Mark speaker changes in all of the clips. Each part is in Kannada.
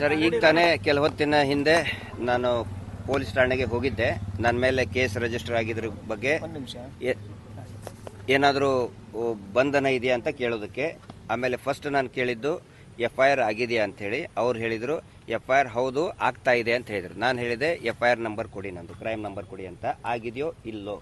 Speaker 1: ಸರ್ ಈಗ ತಾನೇ ಕೆಲ ಹೊತ್ತಿನ ಹಿಂದೆ ನಾನು ಪೊಲೀಸ್ ಠಾಣೆಗೆ ಹೋಗಿದ್ದೆ. ನನ್ನ ಮೇಲೆ ಕೇಸ್ ರಿಜಿಸ್ಟರ್ ಆಗಿದ್ರ ಬಗ್ಗೆ ಏನಾದರೂ ಬಂಧನ ಇದೆಯಾ ಅಂತ ಕೇಳೋದಕ್ಕೆ. ಆಮೇಲೆ ಫಸ್ಟ್ ನಾನು ಕೇಳಿದ್ದು ಎಫ್ ಐ ಆರ್ ಆಗಿದೆಯಾ ಅಂತ ಹೇಳಿ. ಅವ್ರು ಹೇಳಿದರು ಎಫ್ ಐ ಆರ್ ಹೌದು ಆಗ್ತಾ ಇದೆ ಅಂತ ಹೇಳಿದರು. ನಾನು ಹೇಳಿದೆ ಎಫ್ ಐ ಆರ್ ನಂಬರ್ ಕೊಡಿ ನಂದು ಕ್ರೈಮ್ ನಂಬರ್ ಕೊಡಿ ಅಂತ. ಆಗಿದೆಯೋ ಇಲ್ಲೋ?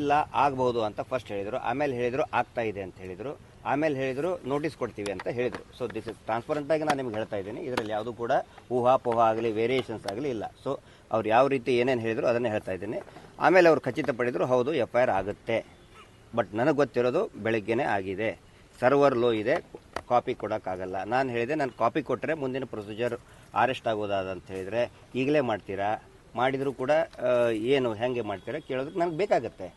Speaker 1: ಇಲ್ಲ ಆಗ್ಬೋದು ಅಂತ ಫಸ್ಟ್ ಹೇಳಿದರು. ಆಮೇಲೆ ಹೇಳಿದರು ಆಗ್ತಾ ಇದೆ ಅಂತ ಹೇಳಿದರು. ಆಮೇಲೆ ಹೇಳಿದರು ನೋಟಿಸ್ ಕೊಡ್ತೀವಿ ಅಂತ ಹೇಳಿದರು. ಸೊ ದಿಸ್ ಇಸ್ ಟ್ರಾನ್ಸ್ಪರೆಂಟ್ ಆಗಿ ನಾನು ನಿಮ್ಗೆ ಹೇಳ್ತಾ ಇದ್ದೀನಿ. ಇದರಲ್ಲಿ ಯಾವುದು ಕೂಡ ಊಹಾಪೋಹ ಆಗಲಿ ವೇರಿಯೇಷನ್ಸ್ ಆಗಲಿ ಇಲ್ಲ. ಸೊ ಅವ್ರು ಯಾವ ರೀತಿ ಏನೇನು ಹೇಳಿದ್ರು ಅದನ್ನೇ ಹೇಳ್ತಾ ಇದ್ದೀನಿ. ಆಮೇಲೆ ಅವ್ರು ಖಚಿತಪಡಿದ್ರು ಹೌದು ಎಫ್ ಐ ಆರ್ ಆಗುತ್ತೆ. ಬಟ್ ನನಗೆ ಗೊತ್ತಿರೋದು ಬೆಳಗ್ಗೆನೇ ಆಗಿದೆ. ಸರ್ವರ್ ಲೋ ಇದೆ ಕಾಪಿ ಕೊಡೋಕ್ಕಾಗಲ್ಲ. ನಾನು ಹೇಳಿದೆ, ನಾನು ಕಾಪಿ ಕೊಟ್ಟರೆ ಮುಂದಿನ ಪ್ರೊಸೀಜರ್ ಅರೆಸ್ಟ್ ಆಗೋದಾದ ಅಂತ ಹೇಳಿದರೆ, ಈಗಲೇ ಮಾಡ್ತೀರಾ? ಮಾಡಿದರೂ ಕೂಡ ಏನು, ಹೇಗೆ ಮಾಡ್ತೀರಾ ಕೇಳೋದಕ್ಕೆ ನನಗೆ ಬೇಕಾಗುತ್ತೆ.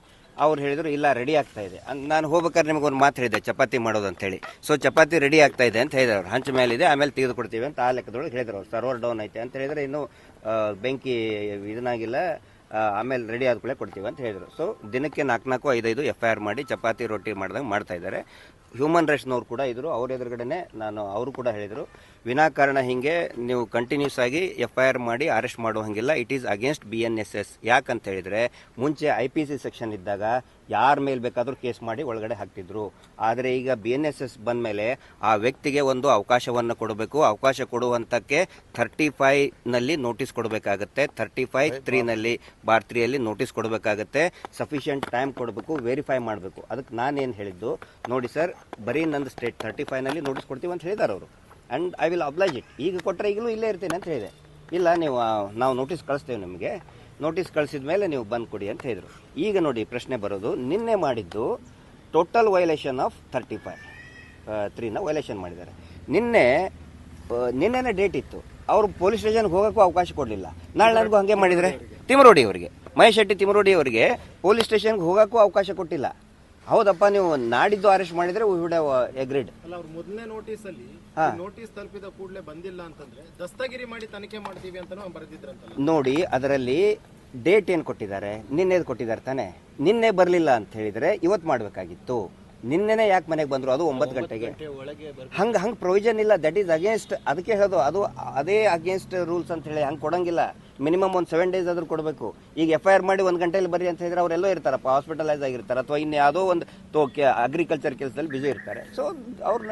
Speaker 1: ಅವ್ರು ಹೇಳಿದ್ರು, ಇಲ್ಲ ರೆಡಿ ಆಗ್ತಾ ಇದೆ. ನಾನು ಹೋಗ್ಬೇಕಾದ್ರೆ ನಿಮಗೆ ಒಂದು ಮಾತು ಹೇಳಿದೆ ಚಪಾತಿ ಮಾಡೋದು ಅಂತ ಹೇಳಿ ಸೊ ಚಪಾತಿ ರೆಡಿ ಆಗ್ತಾ ಇದೆ ಅಂತ ಹೇಳಿದ್ರು ಅವ್ರು. ಹಂಚ ಮೇಲಿದೆ, ಆಮೇಲೆ ತೆಗೆದುಕೊಡ್ತೀವಿ ಅಂತ ಆ ಲೆಕ್ಕದೊಳಗೆ ಹೇಳಿದ್ರು ಸರ್ವರ್ ಡೌನ್ ಐತೆ ಅಂತ ಹೇಳಿದ್ರೆ ಇನ್ನು ಬೆಂಕಿ ಇದನ್ನಾಗಿಲ್ಲ ಆಮೇಲೆ ರೆಡಿ ಆದ ಕೊಡ್ತೀವಿ ಅಂತ ಹೇಳಿದ್ರು. ಸೊ ದಿನಕ್ಕೆ ನಾಲ್ಕು ನಾಲ್ಕು ಐದೈದು ಎಫ್ ಐ ಆರ್ ಮಾಡಿ, ಚಪಾತಿ, ರೊಟ್ಟಿ ಮಾಡ್ದಂಗೆ ಮಾಡ್ತಾ ಇದ್ದಾರೆ. ಹ್ಯೂಮನ್ ರೈಟ್ಸ್ನವ್ರು ಕೂಡ ಇದ್ರು. ಅವ್ರ ಎದುರುಗಡೆನೆ ನಾನು ಅವರು ಕೂಡ ಹೇಳಿದರು. ವಿನಾಕಾರಣ ಹಿಂಗೆ ನೀವು ಕಂಟಿನ್ಯೂಸ್ ಆಗಿ ಎಫ್ ಐ ಆರ್ ಮಾಡಿ ಅರೆಸ್ಟ್ ಮಾಡೋ ಹಂಗಿಲ್ಲ it is against B N S S ಯಾಕಂತ ಹೇಳಿದರೆ, ಮುಂಚೆ ಐ ಪಿ ಸಿ ಸೆಕ್ಷನ್ ಇದ್ದಾಗ ಯಾರ ಮೇಲೆ ಬೇಕಾದರೂ ಕೇಸ್ ಮಾಡಿ ಒಳಗಡೆ ಹಾಕ್ತಿದ್ರು. ಆದರೆ ಈಗ ಬಿ ಎನ್ ಎಸ್ ಎಸ್ ಬಂದ ಮೇಲೆ ಆ ವ್ಯಕ್ತಿಗೆ ಒಂದು ಅವಕಾಶವನ್ನು ಕೊಡಬೇಕು. ಅವಕಾಶ ಕೊಡುವಂತಕ್ಕೆ ಥರ್ಟಿ ಫೈವ್ನಲ್ಲಿ ನೋಟಿಸ್ ಕೊಡಬೇಕಾಗುತ್ತೆ. ಥರ್ಟಿ ಫೈವ್ ತ್ರೀನಲ್ಲಿ ಬಾರ್ ತ್ರೀಯಲ್ಲಿ ನೋಟಿಸ್ ಕೊಡಬೇಕಾಗುತ್ತೆ. ಸಫಿಷಿಯಂಟ್ ಟೈಮ್ ಕೊಡಬೇಕು ವೆರಿಫೈ ಮಾಡಬೇಕು. ಅದಕ್ಕೆ ನಾನೇನು ಹೇಳಿದ್ದು, ನೋಡಿ ಸರ್ ಬರೀ ನಂದು ಸ್ಟೇಟ್ ತರ್ಟಿ ಫೈವ್ನಲ್ಲಿ ನೋಟಿಸ್ ಕೊಡ್ತೀವಿ ಅಂತ ಹೇಳಿದಾರೆ ಅವರು. And I will oblige it ಈಗ ಕೊಟ್ಟರೆ ಈಗಲೂ ಇಲ್ಲೇ ಇರ್ತೇನೆ ಅಂತ ಹೇಳಿದೆ. ಇಲ್ಲ, ನೀವು ನಾವು ನೋಟಿಸ್ ಕಳಿಸ್ತೇವೆ ನಿಮಗೆ. ನೋಟಿಸ್ ಕಳಿಸಿದ ಮೇಲೆ ನೀವು ಬಂದು ಕೊಡಿ ಅಂತ ಹೇಳಿದರು. ಈಗ ನೋಡಿ ಪ್ರಶ್ನೆ ಬರೋದು. ನಿನ್ನೆ ಮಾಡಿದ್ದು total violation of thirty five ತ್ರೀನ violation ಮಾಡಿದ್ದಾರೆ. ನಿನ್ನೆ ನಿನ್ನೆನೇ ಡೇಟ್ ಇತ್ತು. ಅವರು ಪೊಲೀಸ್ ಸ್ಟೇಷನ್ಗೆ ಹೋಗೋಕ್ಕೂ ಅವಕಾಶ ಕೊಡಲಿಲ್ಲ. ನಾಳೆ ನನಗೂ ಹಾಗೆ ಮಾಡಿದರೆ? ತಿಮರೋಡಿ ಅವರಿಗೆ. ಮಹೇಶ್ ಶೆಟ್ಟಿ ತಿಮರೋಡಿ ಅವರಿಗೆ ಪೊಲೀಸ್ ಸ್ಟೇಷನ್ಗೆ ಹೋಗೋಕ್ಕೂ ಅವಕಾಶ ಕೊಟ್ಟಿಲ್ಲ. ಹೌದಪ್ಪ ನೀವು ನಾಡಿದ್ದು ಅರೆಸ್ಟ್ ಮಾಡಿದ್ರೆ ವಿ ವುಡ್ ಎಗ್ರಿಡ್
Speaker 2: ಅಲ್ಲ ಅವ್ರ ಮೊದಲನೇ ನೋಟಿಸ್ ಅಲ್ಲಿ
Speaker 1: ಹಾ.
Speaker 2: ನೋಟಿಸ್ ತಲುಪಿದ ಕೂಡಲೇ ಬಂದಿಲ್ಲ ಅಂತಂದ್ರೆ ದಸ್ತಗಿರಿ ಮಾಡಿ ತನಿಖೆ ಮಾಡ್ತೀವಿ ಅಂತಾನು ಬರೆದಿದ್ರಂತಲ್ಲ.
Speaker 1: ನೋಡಿ ಅದರಲ್ಲಿ ಡೇಟ್ ಏನು ಕೊಟ್ಟಿದ್ದಾರೆ? ನಿನ್ನೆದು ಕೊಟ್ಟಿದ್ದಾರೆ ತಾನೆ? ನಿನ್ನೆ ಬರಲಿಲ್ಲ ಅಂತ ಹೇಳಿದರೆ ಇವತ್ತು ಮಾಡಬೇಕಾಗಿತ್ತು. ನಿನ್ನೆನೇ ಯಾಕೆ ಮನೆಗೆ ಬಂದರು? ಅದು ಒಂಬತ್ತು ಗಂಟೆಗೆ. ಹಂಗೆ ಹಂಗೆ ಪ್ರೊವಿಷನ್ ಇಲ್ಲ. ದಟ್ ಈಸ್ ಅಗೇನ್ಸ್ಟ್ ಅದಕ್ಕೆ ಹೇಳೋದು ಅದು ಅದೇ ಅಗೇನ್ಸ್ಟ್ ರೂಲ್ಸ್ ಅಂತ ಹೇಳಿ ಹಂಗೆ ಕೊಡಂಗಿಲ್ಲ. ಮಿನಿಮಮ್ ಒಂದು ಸೆವೆನ್ ಡೇಸ್ ಆದರೂ ಕೊಡಬೇಕು. ಈಗ ಎಫ್ ಐ ಆರ್ ಮಾಡಿ ಒಂದು ಗಂಟೆಯಲ್ಲಿ ಬರ್ರಿ ಅಂತ ಹೇಳಿದ್ರೆ ಅವರೆಲ್ಲೋ ಇರ್ತಾರಪ್ಪ ಹಾಸ್ಪಿಟಲೈಸ್ ಆಗಿರ್ತಾರೆ ಅಥವಾ ಇನ್ನು ಯಾವುದೋ ಒಂದು ತೋ ಅಗ್ರಿಕಲ್ಚರ್ ಕೆಲಸದಲ್ಲಿ ಬಿಸಿ ಇರ್ತಾರೆ. ಸೊ ಅವ್ರನ್ನ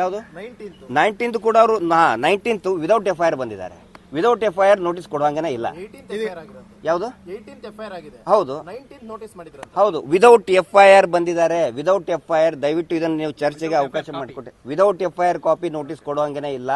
Speaker 1: ಯಾವುದು
Speaker 2: ನೈನ್ಟೀನ್ತ್
Speaker 1: ನೈನ್ಟೀನ್ತ್ ಕೂಡ ಅವರು nineteenth without F I R ಬಂದಿದ್ದಾರೆ. Without F I R notice ಕೊಡುವಂಗನೇ ಇಲ್ಲ ಯಾವುದು ಹೌದು
Speaker 2: ನೈನ್ಟೀನ್ತ್ ನೋಟಿಸ್ ಮಾಡಿದ್ರಂತ
Speaker 1: ಹೌದು ವಿದೌಟ್ ಎಫ್ ಐ ಆರ್ ಬಂದಿದ್ದಾರೆ ವಿದೌಟ್ ಎಫ್ ಐ ಆರ್ ದಯವಿಟ್ಟು ಇದನ್ನು ನೀವು ಚರ್ಚೆಗೆ ಅವಕಾಶ ಮಾಡಿಕೊಟ್ಟೆ without F I R copy notice ಕೊಡುವಂಗನೇ ಇಲ್ಲ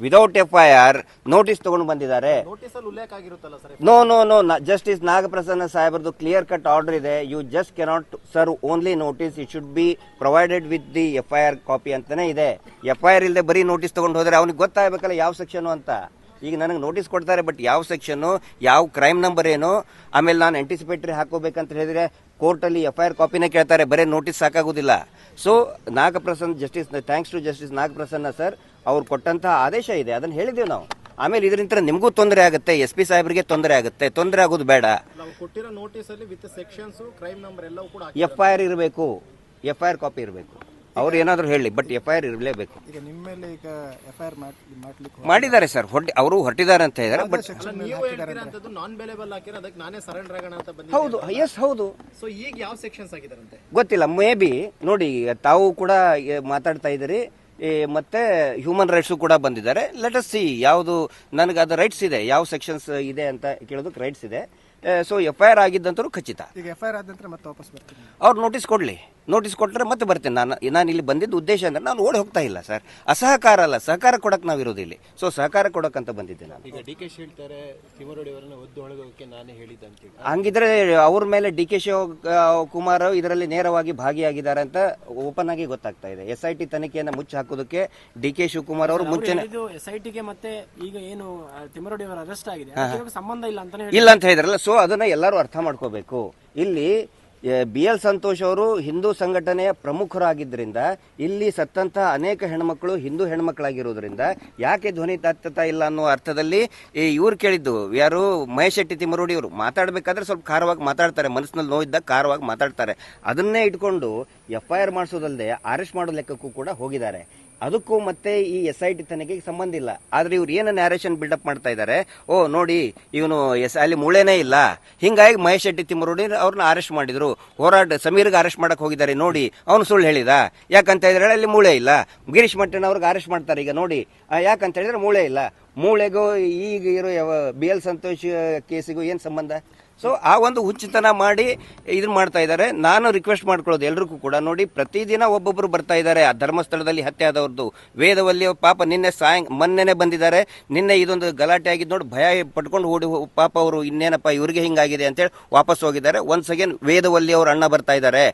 Speaker 1: without F I R notice ತಗೊಂಡು ಬಂದಿದ್ದಾರೆ
Speaker 2: ನೋಟಿಸ್ ಅಲ್ಲಿ ಉಲ್ಲೇಖ ಆಗಿರುತ್ತಲ್ಲ sir
Speaker 1: no no no justice Nagaprasanna ಸಾಹೇಬರದು clear cut order ಇದೆ you just cannot serve only notice it should be provided with the F I R copy ಅಂತಾನೆ ಇದೆ ಎಫ್ ಐ ಆರ್ ಇಲ್ಲದೆ ಬರೀ ನೋಟಿಸ್ ತಗೊಂಡು ಹೋದ್ರೆ ಅವ್ನಿಗೆ ಗೊತ್ತಾಗಬೇಕಲ್ಲ ಯಾವ ಸೆಕ್ಷನ್ ಅಂತ ಈಗ ನನಗೆ ನೋಟಿಸ್ ಕೊಡ್ತಾರೆ ಬಟ್ ಯಾವ ಸೆಕ್ಷನ್ನು ಯಾವ ಕ್ರೈಮ್ ನಂಬರ್ ಏನು ಆಮೇಲೆ ನಾನು ಆಂಟಿಸಿಪೇಟ್ರಿ ಹಾಕೋಬೇಕಂತ ಹೇಳಿದ್ರೆ ಕೋರ್ಟಲ್ಲಿ ಎಫ್ ಐ ಆರ್ ಕಾಪಿನೇ ಕೇಳ್ತಾರೆ ಬರೀ notice ಸಾಕಾಗೋದಿಲ್ಲ. So Nagaprasanna justice thanks to justice Nagaprasanna sir ಅವ್ರು ಕೊಟ್ಟಂತಹ ಆದೇಶ ಇದೆ ಅದನ್ನು ಹೇಳಿದ್ದೇವೆ ನಾವು. ಆಮೇಲೆ ಇದರಿಂದ ನಿಮಗೂ ತೊಂದರೆ ಆಗುತ್ತೆ ಎಸ್ ಪಿ ಸಾಹೇಬರಿಗೆ ತೊಂದರೆ ಆಗುತ್ತೆ ತೊಂದರೆ ಆಗೋದು ಬೇಡ.
Speaker 2: ನಾವು ಕೊಟ್ಟಿರೋ ನೋಟಿಸ್ ಅಲ್ಲಿ ವಿತ್ ಸೆಕ್ಷನ್ಸ್ ಕ್ರೈಮ್ ನಂಬರ್ ಎಲ್ಲವೂ ಕೂಡ
Speaker 1: ಎಫ್ ಐ ಆರ್ ಇರಬೇಕು ಎಫ್ ಐ ಆರ್ ಕಾಪಿ ಇರಬೇಕು. ಅವ್ರು ಏನಾದರೂ ಹೇಳಿ ಬಟ್ ಎಫ್ ಐ ಆರ್ ಇರಲೇಬೇಕು.
Speaker 3: ಈಗ ನಿಮ್ಮ ಮೇಲೆ ಈಗ ಎಫ್ ಐ ಆರ್ ಮಾಡ್ಲಿಕ್ಕೆ
Speaker 1: ಮಾಡಿದ್ದಾರೆ ಸರ್ ಹೊಟ್ಟಿ ಅವರು ಹೊರಟಿದ್ದಾರೆ ಅಂತ ಹೇಳಿದ್ದಾರೆ ಬಟ್
Speaker 2: ಅಲ್ಲ ನೀವು ಹೇಳ್ತಿರೋಂಥದ್ದು ನಾನ್ ಬೆಲೆಬಲ್ ಹಾಕಿರೋ ಅದಕ್ಕೆ ನಾನೇ ಸರೆಂಡರ್ ಆಗೋಣ ಅಂತ ಬಂದಿದ್ದೆ
Speaker 1: ಹೌದು ಎಸ್ ಹೌದು.
Speaker 2: ಸೊ ಈಗ ಯಾವ ಸೆಕ್ಷನ್ಸ್ ಆಗಿದಾರಂತೆ
Speaker 1: ಗೊತ್ತಿಲ್ಲ ಮೇ ಬಿ ನೋಡಿ ತಾವು ಕೂಡ ಮಾತಾಡ್ತಾ ಇದ್ದೀರಿ ಮತ್ತೆ ಹ್ಯೂಮನ್ ರೈಟ್ಸು ಕೂಡ ಬಂದಿದ್ದಾರೆ. ಲೆಟ್ ಅಸ್ ಸಿ ಯಾವುದು ನನಗೆ ಅದು ರೈಟ್ಸ್ ಇದೆ ಯಾವ ಸೆಕ್ಷನ್ಸ್ ಇದೆ ಅಂತ ಕೇಳೋದಕ್ಕೆ ರೈಟ್ಸ್ ಇದೆ. ಸೊ ಎಫ್ ಐ ಆರ್ ಆಗಿದ್ದಂತರೂ ಖಚಿತ.
Speaker 3: ಈಗ ಎಫ್ ಐ ಆರ್ ಆದ ನಂತರ ಮತ್ತೆ ವಾಪಸ್ ಬರ್ತೀನಿ.
Speaker 1: ಅವ್ರು ನೋಟಿಸ್ ಕೊಡಲಿ. ನೋಟಿಸ್ ಕೊಟ್ಟರೆ ಮತ್ತೆ ಬರ್ತೇನೆ. ನಾನು ನಾನು ಇಲ್ಲಿ ಬಂದಿದ್ದ ಉದ್ದೇಶ ಅಂದ್ರೆ ನಾನು ಓಡಿ ಹೋಗ್ತಾ ಇಲ್ಲ ಸರ್. ಅಸಹಕಾರ ಅಲ್ಲ ಸಹಕಾರ ಕೊಡಕ್ಕೆ ನಾವು ಇರೋದು ಇಲ್ಲಿ. ಸೊ ಸಹಕಾರ ಕೊಡಕ್ಕಂತ ಬಂದಿದ್ದೆ ನಾನು.
Speaker 4: ಈಗ ಡಿ ಕೆ ಶಿ ಹೇಳ್ತಾರೆ ಒದ್ದು ಒಳಗೋಕೆ ನಾನೇ ಹೇಳಿದ್ದೆ ಅಂತೇಳಿ
Speaker 1: ಹಂಗಿದ್ರೆ ಅವ್ರ ಮೇಲೆ ಡಿ ಕೆ ಶಿವಕುಮಾರ್ ಇದರಲ್ಲಿ ನೇರವಾಗಿ ಭಾಗಿಯಾಗಿದ್ದಾರೆ ಅಂತ ಓಪನ್ ಆಗಿ ಗೊತ್ತಾಗ್ತಾ ಇದೆ. ಎಸ್ ಐ ಟಿ ತನಿಖೆಯನ್ನು ಮುಚ್ಚಿ ಹಾಕೋದಕ್ಕೆ ಡಿ ಕೆ ಶಿವಕುಮಾರ್ ಅವರು ಮುಂಚೆ
Speaker 5: ಇದು ಎಸ್ ಐ ಟಿಗೆ ಮತ್ತೆ ಈಗ ಏನು ಆ, ತಿಮ್ಮರೋಡಿ ಅವರ ಅರೆಸ್ಟ್ ಆಗಿದೆ. ಅದಕ್ಕೆ ಸಂಬಂಧ ಇಲ್ಲ ಅಂತ
Speaker 1: ಇಲ್ಲ ಅಂತ ಹೇಳಿದ್ರಲ್ಲ ಸೊ ಅದನ್ನ ಎಲ್ಲರೂ ಅರ್ಥ ಮಾಡ್ಕೋಬೇಕು. ಇಲ್ಲಿ ಬಿ ಎಲ್ ಸಂತೋಷ್ ಅವರು ಹಿಂದೂ ಸಂಘಟನೆಯ ಪ್ರಮುಖರಾಗಿದ್ದರಿಂದ ಇಲ್ಲಿ ಸತ್ತಂತಹ ಅನೇಕ ಹೆಣ್ಮಕ್ಳು ಹಿಂದೂ ಹೆಣ್ಮಕ್ಳಾಗಿರೋದ್ರಿಂದ ಯಾಕೆ ಧ್ವನಿ ತಾತ್ತಾ ಇಲ್ಲ ಅನ್ನುವ ಅರ್ಥದಲ್ಲಿ ಈ ಇವ್ರು ಕೇಳಿದ್ದು. ಯಾರು ಮಹೇಶ್ ಶೆಟ್ಟಿ ತಿಮ್ಮರೋಡಿ ಅವರು ಮಾತಾಡಬೇಕಾದ್ರೆ ಸ್ವಲ್ಪ ಖಾರವಾಗಿ ಮಾತಾಡ್ತಾರೆ. ಮನಸ್ಸಿನಲ್ಲಿ ನೋವಿದ್ದಾಗ ಖಾರವಾಗಿ ಮಾತಾಡ್ತಾರೆ. ಅದನ್ನೇ ಇಟ್ಕೊಂಡು ಎಫ್ ಐ ಆರ್ ಮಾಡಿಸೋದಲ್ಲದೆ ಅರೆಸ್ಟ್ ಮಾಡೋ ಲೆಕ್ಕಕ್ಕೂ ಕೂಡ ಹೋಗಿದ್ದಾರೆ. ಅದಕ್ಕೂ ಮತ್ತೆ ಈ ಎಸ್ ಐ ಟಿ ತನಿಖೆಗೆ ಸಂಬಂಧ ಇಲ್ಲ. ಆದ್ರೆ ಇವ್ರು ಏನು ನ್ಯಾರೇಷನ್ ಬಿಲ್ಡಪ್ ಮಾಡ್ತಾ ಇದ್ದಾರೆ ಓ, ನೋಡಿ, ಇವನು ಎಸ್, ಅಲ್ಲಿ ಮೂಳೆನೇ ಇಲ್ಲ. ಹಿಂಗಾಗಿ ಮಹೇಶ್ ಶೆಟ್ಟಿ ತಿಮ್ಮರೋಡಿ ಅವ್ರನ್ನ ಅರೆಸ್ಟ್ ಮಾಡಿದ್ರು. ಹೋರಾಟ, ಸಮೀರ್ಗೆ ಅರೆಸ್ಟ್ ಮಾಡಕ್ ಹೋಗಿದ್ದಾರೆ. ನೋಡಿ, ಅವನು ಸುಳ್ಳು ಹೇಳಿದ. ಯಾಕಂತ ಹೇಳಿದ್ರೆ ಅಲ್ಲಿ ಮೂಳೆ ಇಲ್ಲ. ಗಿರೀಶ್ ಮಟ್ಟನ್ ಅವ್ರಿಗೆ ಅರೆಸ್ಟ್ ಮಾಡ್ತಾರೆ. ಈಗ ನೋಡಿ ಯಾಕಂತ ಹೇಳಿದ್ರೆ ಮೂಳೆ ಇಲ್ಲ. ಮೂಳೆಗೂ ಈಗ ಇರೋ ಬಿ ಎಲ್ ಸಂತೋಷ್ ಕೇಸಿಗೂ ಏನು ಸಂಬಂಧ? ಸೊ ಆ ಒಂದು ಹುಚ್ಚುತನ ಮಾಡಿ ಇದನ್ನ ಮಾಡ್ತಾ ಇದ್ದಾರೆ ನಾನು ರಿಕ್ವೆಸ್ಟ್ ಮಾಡ್ಕೊಳ್ಳೋದು ಎಲ್ರಿಗೂ ಕೂಡ. ನೋಡಿ, ಪ್ರತಿದಿನ ಒಬ್ಬೊಬ್ಬರು ಬರ್ತಾ ಇದ್ದಾರೆ ಆ ಧರ್ಮಸ್ಥಳದಲ್ಲಿ ಹತ್ಯೆ ಆದವ್ರದ್ದು ವೇದವಲ್ಲಿ ಪಾಪ ನಿನ್ನೆ ಸಾಯಂ, ಮೊನ್ನೆನೆ ಬಂದಿದ್ದಾರೆ. ನಿನ್ನೆ ಇದೊಂದು ಗಲಾಟೆ ಆಗಿದ್ದು ನೋಡಿ, ಭಯ ಪಟ್ಕೊಂಡು ಓಡಿ ಪಾಪ ಅವರು ಇನ್ನೇನಪ್ಪ ಇವ್ರಿಗೆ ಹಿಂಗಾಗಿದೆ ಅಂತೇಳಿ ವಾಪಸ್ ಹೋಗಿದ್ದಾರೆ. ಒನ್ಸ್ ಅಗೇನ್ ವೇದವಲ್ಲಿ ಅವ್ರ ಅಣ್ಣ ಬರ್ತಾ ಇದ್ದಾರೆ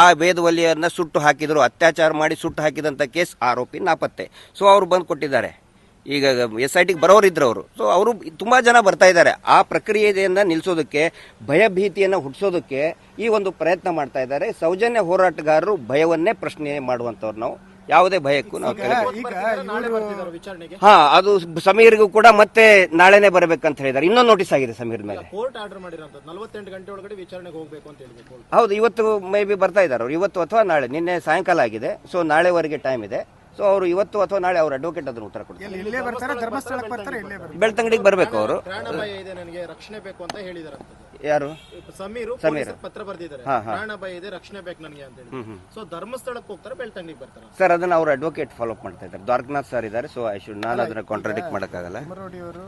Speaker 1: ಆ ವೇದವಲ್ಲಿಯನ್ನ ಸುಟ್ಟು ಹಾಕಿದ್ರು. ಅತ್ಯಾಚಾರ ಮಾಡಿ ಸುಟ್ಟು ಹಾಕಿದಂಥ ಕೇಸ್ ಆರೋಪಿ ನಾಪತ್ತೆ. ಸೊ ಅವ್ರು ಬಂದು ಕೊಟ್ಟಿದ್ದಾರೆ ಈಗ ಎಸ್ ಐ ಟಿಗೆ ಬರೋರಿದ್ರು ಅವರು. ಸೊ ಅವರು ತುಂಬಾ ಜನ ಬರ್ತಾ ಇದ್ದಾರೆ. ಆ ಪ್ರಕ್ರಿಯೆಯನ್ನ ನಿಲ್ಲಿಸೋದಕ್ಕೆ ಭಯಭೀತಿಯನ್ನು ಹುಟ್ಟಿಸೋದಕ್ಕೆ ಈ ಒಂದು ಪ್ರಯತ್ನ ಮಾಡ್ತಾ ಇದ್ದಾರೆ. ಸೌಜನ್ಯ ಹೋರಾಟಗಾರರು ಭಯವನ್ನೇ ಪ್ರಶ್ನೆ ಮಾಡುವಂತವ್ರು ನಾವು. ಯಾವುದೇ ಭಯಕ್ಕೂ ನಾವು ಕೆಳಗೆ
Speaker 3: ಈಗ
Speaker 2: ನಾಳೆ ಬರ್ತಿದ್ದಾರೆ ವಿಚಾರಣೆಗೆ.
Speaker 1: ಹಾ ಅದು ಸಮೀರ್ಗೂ ಕೂಡ ಮತ್ತೆ ನಾಳೆನೆ ಬರಬೇಕಂತ ಹೇಳಿದ್ದಾರೆ. ಇನ್ನೊಂದು ನೋಟಿಸ್ ಆಗಿದೆ ಸಮೀರ್ ಮೇಲೆ.
Speaker 2: ಕೋರ್ಟ್ ಆರ್ಡರ್ ಮಾಡಿರೋಂಥದ್ದು. ನಲವತ್ತೆಂಟು ಗಂಟೆ ಒಳಗಡೆ ವಿಚಾರಣೆಗೆ ಹೋಗ್ಬೇಕು ಅಂತ ಹೇಳಿದೆ
Speaker 1: ಹೌದು ಇವತ್ತು ಮೇ ಬಿ ಬರ್ತಾ ಇದ್ದಾರೆ ಅವರು. ಇವತ್ತು ಅಥವಾ ನಾಳೆ. ನಿನ್ನೆ ಸಾಯಂಕಾಲ ಆಗಿದೆ. ಸೊ ನಾಳೆವರೆಗೆ ಟೈಮ್ ಇದೆ. ಸೊ ಅವರು ಇವತ್ತು ಅಥವಾ ನಾಳೆ ಅವರು ಅಡ್ವೊಕೇಟ್ ಅದನ್ನು ಉತ್ತರ ಕೊಡ್ತಾರೆ.
Speaker 3: ಇಲ್ಲೇ ಬರ್ತಾರೆ ಧರ್ಮಸ್ಥಳಕ್ಕೆ ಬರ್ತಾರೆ ಇಲ್ಲೇ ಬರ್ತಾರೆ.
Speaker 1: ಬೆಳ್ತಂಗಡಿಗೆ ಬರಬೇಕು ಅವರು.
Speaker 2: ಪ್ರಾಣಭಯ ಇದೆ ನನಗೆ ರಕ್ಷಣೆ ಬೇಕು ಅಂತ ಹೇಳಿದಾರೆ
Speaker 1: ಯಾರು?
Speaker 2: ಸಮೀರು ಸಮೀರ್. ಪತ್ರ ಬರ್ದಿದ್ದಾರೆ. ಪ್ರಾಣಭಯ ಇದೆ ರಕ್ಷಣೆ ಬೇಕು ನನಗೆ ಅಂತ ಹೇಳಿ. ಸೊ ಧರ್ಮಸ್ಥಳಕ್ಕೆ ಹೋಗ್ತಾರೆ ಬೆಳ್ತಂಗಡಿಗೆ ಬರ್ತಾರೆ.
Speaker 1: ಸರ್ ಅದನ್ನ ಅವ್ರ ಅಡ್ವೊಕೇಟ್ ಫಾಲೋ ಮಾಡ್ತಾ ಇದ್ದಾರೆ. ದ್ವಾರಕನಾಥ್ ಸರ್ ಇದ್ದಾರೆ ಸೊ ಐ ಶುಡ್ ನಾನು ಅದನ್ನ ಕಾಂಟ್ರಾಡಿಕ್ಟ್ ಮಾಡೋಕ್ಕಾಗಲ್ಲ.
Speaker 3: ಅವರು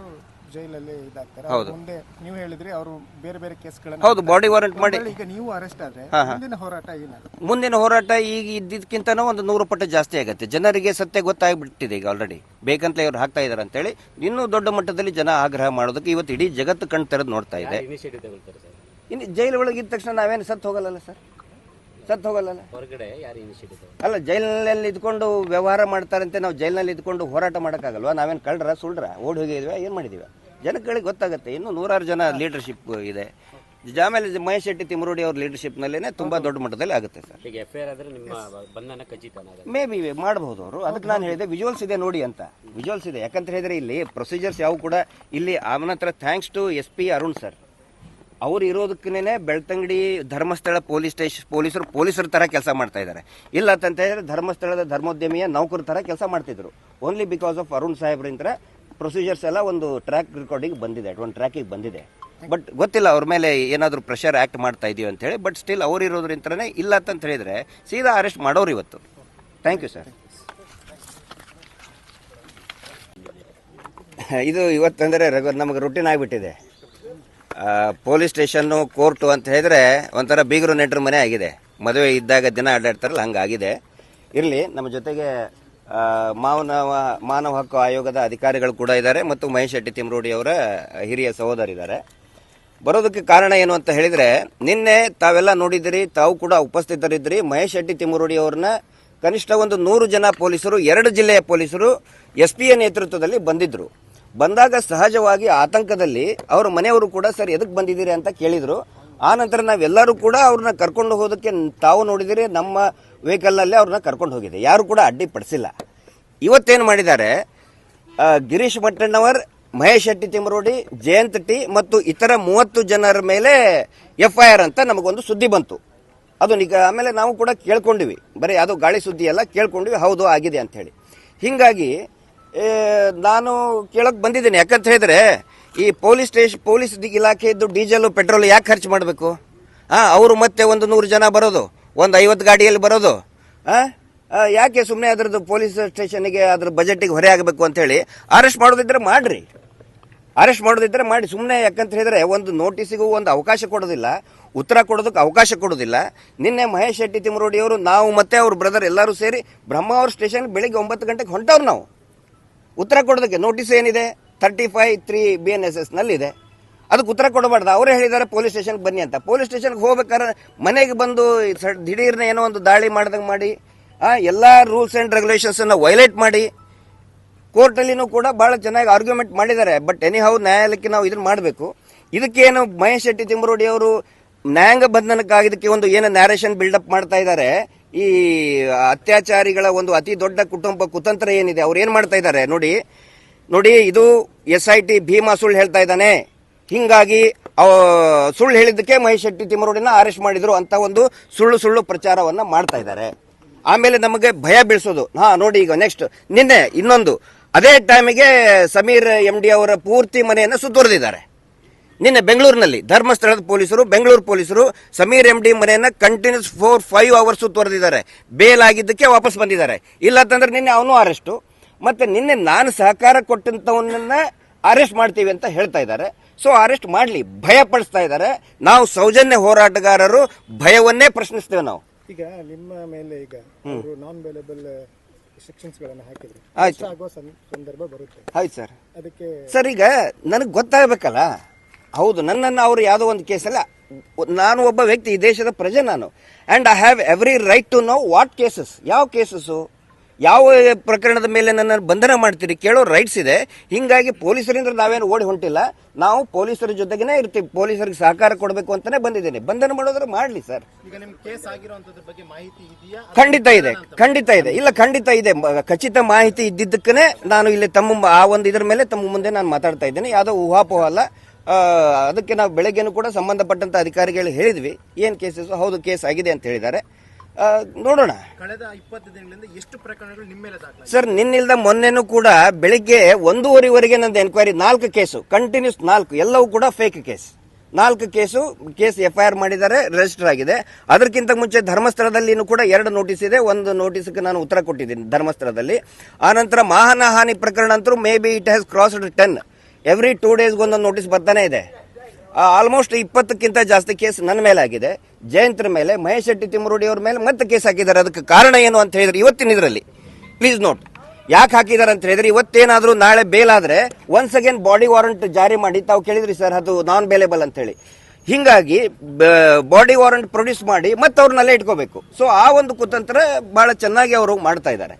Speaker 3: ಜೈಲಲ್ಲಿ ಇದಾಗ್ತಾರೆ. ಅವ್ರು ಮುಂದೆ ನೀವು ಹೇಳಿದ್ರಿ ಅವರು ಬೇರೆ ಬೇರೆ ಕೇಸ್ಗಳನ್ನ
Speaker 1: ಹೌದು ಬಾಡಿ ವಾರೆಂಟ್ ಮಾಡಿ
Speaker 3: ಈಗ ನೀವು ಅರೆಸ್ಟ್ ಆದ್ರೆ ಮುಂದಿನ ಹೋರಾಟ ಏನಾಗುತ್ತೆ?
Speaker 1: ಮುಂದಿನ ಹೋರಾಟ ಈಗ ಇದ್ದಿದ್ಕಿಂತನೂ ಒಂದು ನೂರು ಪಟ್ಟು ಜಾಸ್ತಿ ಆಗುತ್ತೆ. ಜನರಿಗೆ ಸತ್ಯ ಗೊತ್ತಾಗ್ಬಿಟ್ಟಿದೆ ಈಗ ಆಲ್ರೆಡಿ ಬೇಕಂತಲೇ ಇವ್ರು ಹಾಕ್ತಾ ಇದ್ದಾರೆ ಅಂತೇಳಿ ಇನ್ನೂ ದೊಡ್ಡ ಮಟ್ಟದಲ್ಲಿ ಜನ ಆಗ್ರಹ ಮಾಡೋದಕ್ಕೆ ಇವತ್ತು ಇಡೀ ಜಗತ್ತು ಕಣ್ ತೆರೆದು ನೋಡ್ತಾ ಇದೆ.
Speaker 4: Initiative jail sir?
Speaker 1: ಇದ್ದ ಜೈಲು ಒಳಗಿದ್ದ ತಕ್ಷಣ ನಾವೇನು ಸತ್ತು ಹೋಗಲ್ಲ ಸರ್? ಸತ್ತು ಹೋಗಲ್ಲ
Speaker 4: ಹೊರಗಡೆ ಯಾರು ಇನಿಷಿಯೇಟಿವ್ ತಗೊಳ್ತಾರೆ?
Speaker 1: ಅಲ್ಲ ಜೈಲಿನಲ್ಲಿ ಇದ್ಕೊಂಡು ವ್ಯವಹಾರ ಮಾಡ್ತಾರಂತೆ ನಾವು ಜೈಲಿನಲ್ಲಿ ಇದ್ಕೊಂಡು ಹೋರಾಟ ಮಾಡೋಕ್ಕಾಗಲ್ವಾ? ನಾವೇನು ಕಳ್ರ ಸುಳ್ರ ಓಡಿ ಹೋಗಿದ್ವಿ? ಏನು ಮಾಡಿದ್ವಿ? ಜನಗಳಿಗೆ ಗೊತ್ತಾಗುತ್ತೆ. ಇನ್ನು ನೂರಾರು ಜನ ಲೀಡರ್ಶಿಪ್ ಇದೆ. ಆಮೇಲೆ ಮಹೇಶ್ ಶೆಟ್ಟಿ ತಿಮರೋಡಿ ಅವ್ರ ಲೀಡರ್ಶಿಪ್ನಲ್ಲೇ ತುಂಬ ದೊಡ್ಡ ಮಟ್ಟದಲ್ಲಿ ಆಗುತ್ತೆ ಸರ್.
Speaker 4: ಈಗ ಎಫ್ ಐ ಆದ್ರೆ ನಿಮ್ಮ ಬಂಧನ ಖಚಿತ
Speaker 1: ಮೇ ಬಿ ಮಾಡಬಹುದು ಅವರು. ಅದಕ್ಕೆ ನಾನು ಹೇಳಿದೆ ವಿಜುವಲ್ಸ್ ಇದೆ ನೋಡಿ ಅಂತ. ವಿಜುವಲ್ಸ್ ಇದೆ. ಯಾಕಂತ ಹೇಳಿದ್ರೆ ಇಲ್ಲಿ ಪ್ರೊಸೀಜರ್ಸ್ ಯಾವ ಕೂಡ ಇಲ್ಲಿ ಆಮನತ್ರ thanks to S P Arun sir ಅವ್ರು ಇರೋದಕ್ಕೇನೆ ಬೆಳ್ತಂಗಡಿ ಧರ್ಮಸ್ಥಳ ಪೊಲೀಸ್ ಸ್ಟೇಷನ್ ಪೊಲೀಸರು ಪೊಲೀಸರ ತರ ಕೆಲಸ ಮಾಡ್ತಾ ಇದ್ದಾರೆ. ಇಲ್ಲ ಅಂತ ಹೇಳಿದ್ರೆ ಧರ್ಮಸ್ಥಳದ ಧರ್ಮೋದ್ಯಮಿಯ ನೌಕರ ತರ ಕೆಲಸ ಮಾಡ್ತಿದ್ರು. ಓನ್ಲಿ ಬಿಕಾಸ್ ಆಫ್ ಅರುಣ್ ಸಾಹೇಬ್ರಿಂದ ಪ್ರೊಸೀಜರ್ಸ್ ಎಲ್ಲ ಒಂದು ಟ್ರ್ಯಾಕ್ ರೆಕಾರ್ಡಿಗೆ ಬಂದಿದೆ ಒಂದು ಟ್ರ್ಯಾಕಿಗೆ ಬಂದಿದೆ. ಬಟ್ ಗೊತ್ತಿಲ್ಲ ಅವ್ರ ಮೇಲೆ ಏನಾದರೂ ಪ್ರೆಷರ್ ಆ್ಯಕ್ಟ್ ಮಾಡ್ತಾ ಇದೀವಿ ಅಂತ ಹೇಳಿ ಬಟ್ ಸ್ಟಿಲ್ ಅವ್ರು ಇರೋದ್ರಿಂದನೇ ಇಲ್ಲ ಅಂತ ಹೇಳಿದ್ರೆ ಸೀದಾ ಅರೆಸ್ಟ್ ಮಾಡೋರು ಇವತ್ತು. ಥ್ಯಾಂಕ್ ಯು ಸರ್ ಇದು ಇವತ್ತಂದರೆ ರಘು ನಮಗೆ ರುಟೀನ್ ಆಗಿಬಿಟ್ಟಿದೆ. ಪೊಲೀಸ್ ಸ್ಟೇಷನ್ನು ಕೋರ್ಟು ಅಂತ ಹೇಳಿದ್ರೆ ಒಂಥರ ಬೀಗರು ನೆಂಟರು ಮನೆ ಆಗಿದೆ. ಮದುವೆ ಇದ್ದಾಗ ದಿನ ಅಡ್ಡಾಡ್ತಾರಲ್ಲ ಹಂಗಾಗಿದೆ. ಇರಲಿ ನಮ್ಮ ಜೊತೆಗೆ ಮಾನವ ಮಾನವ ಹಕ್ಕು ಆಯೋಗದ ಅಧಿಕಾರಿಗಳು ಕೂಡ ಇದ್ದಾರೆ ಮತ್ತು ಮಹೇಶ್ ಶೆಟ್ಟಿ ತಿಮ್ರೋಡಿ ಅವರ ಹಿರಿಯ ಸಹೋದರಿದ್ದಾರೆ. ಬರೋದಕ್ಕೆ ಕಾರಣ ಏನು ಅಂತ ಹೇಳಿದ್ರೆ, ನಿನ್ನೆ ತಾವೆಲ್ಲ ನೋಡಿದಿರಿ ತಾವು ಕೂಡ ಉಪಸ್ಥಿತರಿದ್ರಿ ಮಹೇಶ್ ಶೆಟ್ಟಿ ತಿಮ್ಮರೋಡಿ ಅವ್ರನ್ನ ಕನಿಷ್ಠ ಒಂದು ನೂರು ಜನ ಪೊಲೀಸರು, ಎರಡು ಜಿಲ್ಲೆಯ ಪೊಲೀಸರು ಎಸ್ ಪಿಯ ನೇತೃತ್ವದಲ್ಲಿ ಬಂದಿದ್ರು. ಬಂದಾಗ ಸಹಜವಾಗಿ ಆತಂಕದಲ್ಲಿ ಅವ್ರ ಮನೆಯವರು ಕೂಡ, ಸರ್ ಎದಕ್ಕೆ ಬಂದಿದ್ದೀರಿ? ಅಂತ ಕೇಳಿದ್ರು. ಆ ನಂತರ ನಾವೆಲ್ಲರೂ ಕೂಡ ಅವ್ರನ್ನ ಕರ್ಕೊಂಡು ಹೋದಕ್ಕೆ ತಾವು ನೋಡಿದಿರಿ ನಮ್ಮ ವೆಹಿಕಲ್ನಲ್ಲೇ ಅವ್ರನ್ನ ಕರ್ಕೊಂಡು ಹೋಗಿದೆ. ಯಾರು ಕೂಡ ಅಡ್ಡಿಪಡಿಸಿಲ್ಲ ಇವತ್ತೇನು ಮಾಡಿದ್ದಾರೆ? ಗಿರೀಶ್ ಮಟ್ಟಣ್ಣವರ್, ಮಹೇಶ್ ಶೆಟ್ಟಿ ತಿಮರೋಡಿ ಜಯಂತ್ ಟಿ ಮತ್ತು ಇತರ ಮೂವತ್ತು ಜನರ ಮೇಲೆ ಎಫ್ ಐ ಆರ್ ಅಂತ ನಮಗೊಂದು ಸುದ್ದಿ ಬಂತು. ಅದು ನಿಗ, ಆಮೇಲೆ ನಾವು ಕೂಡ ಕೇಳ್ಕೊಂಡಿವಿ. ಬರೀ ಅದು ಗಾಳಿ ಸುದ್ದಿ ಎಲ್ಲ ಕೇಳ್ಕೊಂಡ್ವಿ, ಹೌದು ಆಗಿದೆ ಅಂತ ಹೇಳಿ. ಹಿಂಗಾಗಿ ನಾನು ಕೇಳೋಕೆ ಬಂದಿದ್ದೀನಿ. ಯಾಕಂತ ಹೇಳಿದ್ರೆ, ಈ ಪೊಲೀಸ್ ಸ್ಟೇಷನ್ ಪೊಲೀಸ್ ಇಲಾಖೆಯದ್ದು ಡೀಸೆಲ್ ಪೆಟ್ರೋಲ್ ಯಾಕೆ ಖರ್ಚು ಮಾಡಬೇಕು? ಹಾಂ ಅವರು ಮತ್ತೆ ಒಂದು ನೂರು ಜನ ಬರೋದು. ಒಂದು ಐವತ್ತು ಗಾಡಿಯಲ್ಲಿ ಬರೋದು? ಯಾಕೆ ಸುಮ್ಮನೆ ಅದರದ್ದು ಪೊಲೀಸ್ ಸ್ಟೇಷನ್ಗೆ ಅದ್ರ ಬಜೆಟಿಗೆ ಹೊರೆ ಆಗಬೇಕು ಅಂತ ಹೇಳಿ ಅರೆಸ್ಟ್ ಮಾಡೋದಿದ್ರೆ ಮಾಡ್ರಿ. ಅರೆಸ್ಟ್ ಮಾಡೋದಿದ್ರೆ ಮಾಡಿ. ಸುಮ್ಮನೆ ಯಾಕಂತ ಹೇಳಿದ್ರೆ ಒಂದು ನೋಟಿಸಿಗೂ ಒಂದು ಅವಕಾಶ ಕೊಡೋದಿಲ್ಲ, ಉತ್ತರ ಕೊಡೋದಕ್ಕೆ ಅವಕಾಶ ಕೊಡೋದಿಲ್ಲ. ನಿನ್ನೆ ಮಹೇಶ್ ಶೆಟ್ಟಿ ತಿಮರೋಡಿ ಅವರು, ನಾವು ಮತ್ತೆ ಅವ್ರ ಬ್ರದರ್ ಎಲ್ಲರೂ ಸೇರಿ ಬ್ರಹ್ಮ ಅವ್ರ ಸ್ಟೇಷನ್ ಬೆಳಿಗ್ಗೆ ಒಂಬತ್ತು ಗಂಟೆಗೆ ಹೊಂಟವ್ರು ನಾವು. ಉತ್ತರ ಕೊಡೋದಕ್ಕೆ ನೋಟಿಸ್ ಏನಿದೆ? Thirty five three B N S S ನಲ್ಲಿದೆ. ಅದಕ್ಕೆ ಉತ್ತರ ಕೊಡಬಾರ್ದು. ಅವರೇ ಹೇಳಿದ್ದಾರೆ ಪೊಲೀಸ್ ಸ್ಟೇಷನ್ಗೆ ಬನ್ನಿ ಅಂತ. ಪೊಲೀಸ್ ಸ್ಟೇಷನ್ಗೆ ಹೋಗ್ಬೇಕಾದ್ರೆ ಮನೆಗೆ ಬಂದು ದಿಢೀರ್ನ ಏನೋ ಒಂದು ದಾಳಿ ಮಾಡ್ದಂಗೆ ಮಾಡಿ ಎಲ್ಲ ರೂಲ್ಸ್ ಆ್ಯಂಡ್ ರೆಗ್ಯುಲೇಷನ್ಸನ್ನು ವೈಲೇಟ್ ಮಾಡಿ, ಕೋರ್ಟಲ್ಲಿನೂ ಕೂಡ ಭಾಳ ಚೆನ್ನಾಗಿ ಆರ್ಗ್ಯುಮೆಂಟ್ ಮಾಡಿದ್ದಾರೆ. ಬಟ್ ಎನಿ ಹೌ ನ್ಯಾಯಾಲಯಕ್ಕೆ ನಾವು ಇದನ್ನು ಮಾಡಬೇಕು. ಇದಕ್ಕೇನು ಮಹೇಶ್ ಶೆಟ್ಟಿ ತಿಮ್ಮರೋಡಿ ಅವರು ನ್ಯಾಯಾಂಗ ಬಂಧನಕ್ಕಾಗಿದ್ದಕ್ಕೆ ಒಂದು ಏನು ನ್ಯಾರೇಷನ್ ಬಿಲ್ಡಪ್ ಮಾಡ್ತಾ ಇದ್ದಾರೆ. ಈ ಅತ್ಯಾಚಾರಿಗಳ ಒಂದು ಅತಿ ದೊಡ್ಡ ಕುಟುಂಬ ಕುತಂತ್ರ ಏನಿದೆ, ಅವ್ರು ಏನು ಮಾಡ್ತಾ ಇದ್ದಾರೆ? ನೋಡಿ ನೋಡಿ, ಇದು ಎಸ್ ಐ ಟಿ ಭೀಮಾ ಸುಳ್ಳು ಹೇಳ್ತಾ ಇದ್ದಾನೆ. ಹಿಂಗಾಗಿ ಸುಳ್ಳು ಹೇಳಿದ್ದಕ್ಕೆ ಮಹೇಶ್ ಶೆಟ್ಟಿ ತಿಮ್ಮರೂಡಿನ ಅರೆಸ್ಟ್ ಮಾಡಿದ್ರು ಅಂತ ಒಂದು ಸುಳ್ಳು ಸುಳ್ಳು ಪ್ರಚಾರವನ್ನ ಮಾಡ್ತಾ ಇದ್ದಾರೆ. ಆಮೇಲೆ ನಮಗೆ ಭಯ ಬೀಳಿಸೋದು. ಹಾ, ನೋಡಿ ಈಗ ನೆಕ್ಸ್ಟ್ ನಿನ್ನೆ ಇನ್ನೊಂದು. ಅದೇ ಟೈಮಿಗೆ ಸಮೀರ್ ಎಂ ಡಿ ಅವರ ಪೂರ್ತಿ ಮನೆಯನ್ನು ಸುತ್ತುವರೆದಿದ್ದಾರೆ. ನಿನ್ನೆ ಬೆಂಗಳೂರಿನಲ್ಲಿ ಧರ್ಮಸ್ಥಳದ ಪೊಲೀಸರು, ಬೆಂಗಳೂರು ಪೊಲೀಸರು ಸಮೀರ್ ಎಂ ಡಿ ಮನೆಯನ್ನು ಕಂಟಿನ್ಯೂಸ್ ಫೋರ್ ಫೈವ್ ಅವರ್ಸ್ ಸುತ್ತುವರೆದಿದ್ದಾರೆ. ಬೇಲ್ ಆಗಿದ್ದಕ್ಕೆ ವಾಪಸ್ ಬಂದಿದ್ದಾರೆ. ಇಲ್ಲ ಅಂತಂದ್ರೆ ನಿನ್ನೆ ಅವನು ಅರೆಸ್ಟು ಮತ್ತೆ ನಿನ್ನೆ ನಾನು ಸಹಕಾರ ಕೊಟ್ಟಂತವನ್ನ ಅರೆಸ್ಟ್ ಮಾಡ್ತೀವಿ ಅಂತ ಹೇಳ್ತಾ ಇದ್ದಾರೆ. ಸೊ ಅರೆಸ್ಟ್ ಮಾಡಲಿ. ಭಯ ಪಡಿಸ್ತಾ ಇದ್ದಾರೆ. ನಾವು ಸೌಜನ್ಯ ಹೋರಾಟಗಾರರು ಭಯವನ್ನೇ ಪ್ರಶ್ನಿಸ್ತೇವೆ ನಾವು.
Speaker 3: ಈಗ ನಿಮ್ಮ ಮೇಲೆ ಈಗ ನಾನ್ ಅವೈಲೇಬಲ್
Speaker 1: ಆಯ್ತು.
Speaker 3: ಸಂದರ್ಭ ಬರುತ್ತೆ.
Speaker 1: ಸರ್.
Speaker 3: ಅದಕ್ಕೆ
Speaker 1: ಸರ್ ಈಗ ನನಗೆ ಗೊತ್ತಾಗಬೇಕಲ್ಲ? ಹೌದು ನನ್ನನ್ನು ಅವರು ಯಾವುದೋ ಒಂದು ಕೇಸಲ್ಲ ನಾನು ಒಬ್ಬ ವ್ಯಕ್ತಿ ಈ ದೇಶದ ಪ್ರಜೆ ನಾನು. And I have every right to know what cases ಯಾವ ಕೇಸಸ್ಸು ಯಾವ ಪ್ರಕರಣದ ಮೇಲೆ ನನ್ನ ಬಂಧನ ಮಾಡ್ತೀರಿ ಕೇಳೋ ರೈಟ್ಸ್ ಇದೆ. ಹಿಂಗಾಗಿ ಪೊಲೀಸರಿಂದ ನಾವೇನು ಓಡಿ ಹೊಂಟಿಲ್ಲ. ನಾವು ಪೊಲೀಸರ ಜೊತೆಗೇನೆ ಇರ್ತೀವಿ. ಪೊಲೀಸರಿಗೆ ಸಹಕಾರ ಕೊಡಬೇಕು ಅಂತಾನೆ ಬಂದಿದ್ದೀನಿ. ಬಂಧನ ಮಾಡೋದ್ರೆ ಮಾಡಲಿ ಸರ್. ಖಂಡಿತ ಇದೆ. ಖಂಡಿತ ಇದೆ. ಇಲ್ಲ ಖಂಡಿತ ಇದೆ. ಖಚಿತ ಮಾಹಿತಿ ಇದ್ದಿದ್ದಕ್ಕೆ ನಾನು ಇಲ್ಲಿ ತಮ್ಮ ಆ ಒಂದು ಇದರ ಮೇಲೆ ತಮ್ಮ ಮುಂದೆ ನಾನು ಮಾತಾಡ್ತಾ ಇದ್ದೇನೆ. ಯಾವುದೋ ಊಹಾಪೋಹ ಅಲ್ಲ ಅದಕ್ಕೆ ನಾವು ಬೆಳಗ್ಗೆನೂ ಕೂಡ ಸಂಬಂಧಪಟ್ಟಂತ ಅಧಿಕಾರಿಗಳು ಹೇಳಿದ್ವಿ. ಏನು ಕೇಸಸ್ ಹೌದು ಕೇಸ್ ಆಗಿದೆ ಅಂತ ಹೇಳಿದ್ದಾರೆ. ನೋಡೋಣ.
Speaker 2: ಕಳೆದ ಇಪ್ಪತ್ತು ದಿನಗಳಿಂದ ಎಷ್ಟು ಪ್ರಕರಣಗಳು ನಿಮ್ಮ ಮೇಲೆ ದಾಖಲಾಗಿದೆ?
Speaker 1: ಸರ್ ನಿನ್ನಿಲ್ದ ಮೊನ್ನೆನೂ ಕೂಡ ಬೆಳಿಗ್ಗೆ ಒಂದೂವರೆವರೆಗೆ ನಂದು ಎನ್ಕ್ವೈರಿ ನಾಲ್ಕು ಕೇಸು ಕಂಟಿನ್ಯೂಸ್ ನಾಲ್ಕು ಎಲ್ಲವೂ ಕೂಡ ಫೇಕ್ ಕೇಸ್ ನಾಲ್ಕು case case F I R ಮಾಡಿದ್ದಾರೆ ರಿಜಿಸ್ಟರ್ ಆಗಿದೆ. ಅದಕ್ಕಿಂತ ಮುಂಚೆ ಧರ್ಮಸ್ಥಳದಲ್ಲಿನೂ ಕೂಡ ಎರಡು ನೋಟಿಸ್ ಇದೆ. ಒಂದು ನೋಟಿಸ್ಗೆ ನಾನು ಉತ್ತರ ಕೊಟ್ಟಿದ್ದೀನಿ ಧರ್ಮಸ್ಥಳದಲ್ಲಿ. ಆನಂತರ ಮಾನಹಾನಿ ಪ್ರಕರಣ ಅಂತೂ may be it has crossed ten every two ಡೇಸ್ಗೆ ಒಂದೊಂದು ನೋಟಿಸ್ ಬರ್ತಾನೆ ಇದೆ. ಆಲ್ಮೋಸ್ಟ್ ಇಪ್ಪತ್ತಕ್ಕಿಂತ ಜಾಸ್ತಿ ಕೇಸ್ ನನ್ನ ಮೇಲೆ ಆಗಿದೆ ಜಯಂತ್ರ ಮೇಲೆ, ಮಹೇಶ್ ಶೆಟ್ಟಿ, ತಿಮ್ಮರುಡಿ ಅವ್ರ ಮೇಲೆ ಮತ್ತೆ ಕೇಸ್ ಹಾಕಿದ್ದಾರೆ. ಅದಕ್ಕೆ ಕಾರಣ ಏನು ಅಂತ ಹೇಳಿದ್ರೆ ಇವತ್ತಿನ ಇದರಲ್ಲಿ. ಪ್ಲೀಸ್ ನೋಟ್ ಯಾಕೆ ಹಾಕಿದ್ದಾರೆ ಅಂತ ಹೇಳಿದ್ರೆ ಇವತ್ತೇನಾದರೂ ನಾಳೆ ಬೇಲ್ ಆದ್ರೆ ಒನ್ಸ್ ಅಗೇನ್ ಬಾಡಿ ವಾರಂಟ್ ಜಾರಿ ಮಾಡಿ, ತಾವು ಕೇಳಿದ್ರಿ ಸರ್ ಅದು ನಾನ್ ಬೇಲೇಬಲ್ ಅಂತ ಹೇಳಿ. ಹಿಂಗಾಗಿ ಬಾಡಿ ವಾರಂಟ್ ಪ್ರೊಡ್ಯೂಸ್ ಮಾಡಿ ಮತ್ತೆ ಅವ್ರನ್ನಲ್ಲೇ ಇಟ್ಕೋಬೇಕು. ಸೊ ಆ ಒಂದು ಕುತಂತ್ರ ಬಹಳ ಚೆನ್ನಾಗಿ ಅವರು ಮಾಡ್ತಾ ಇದ್ದಾರೆ.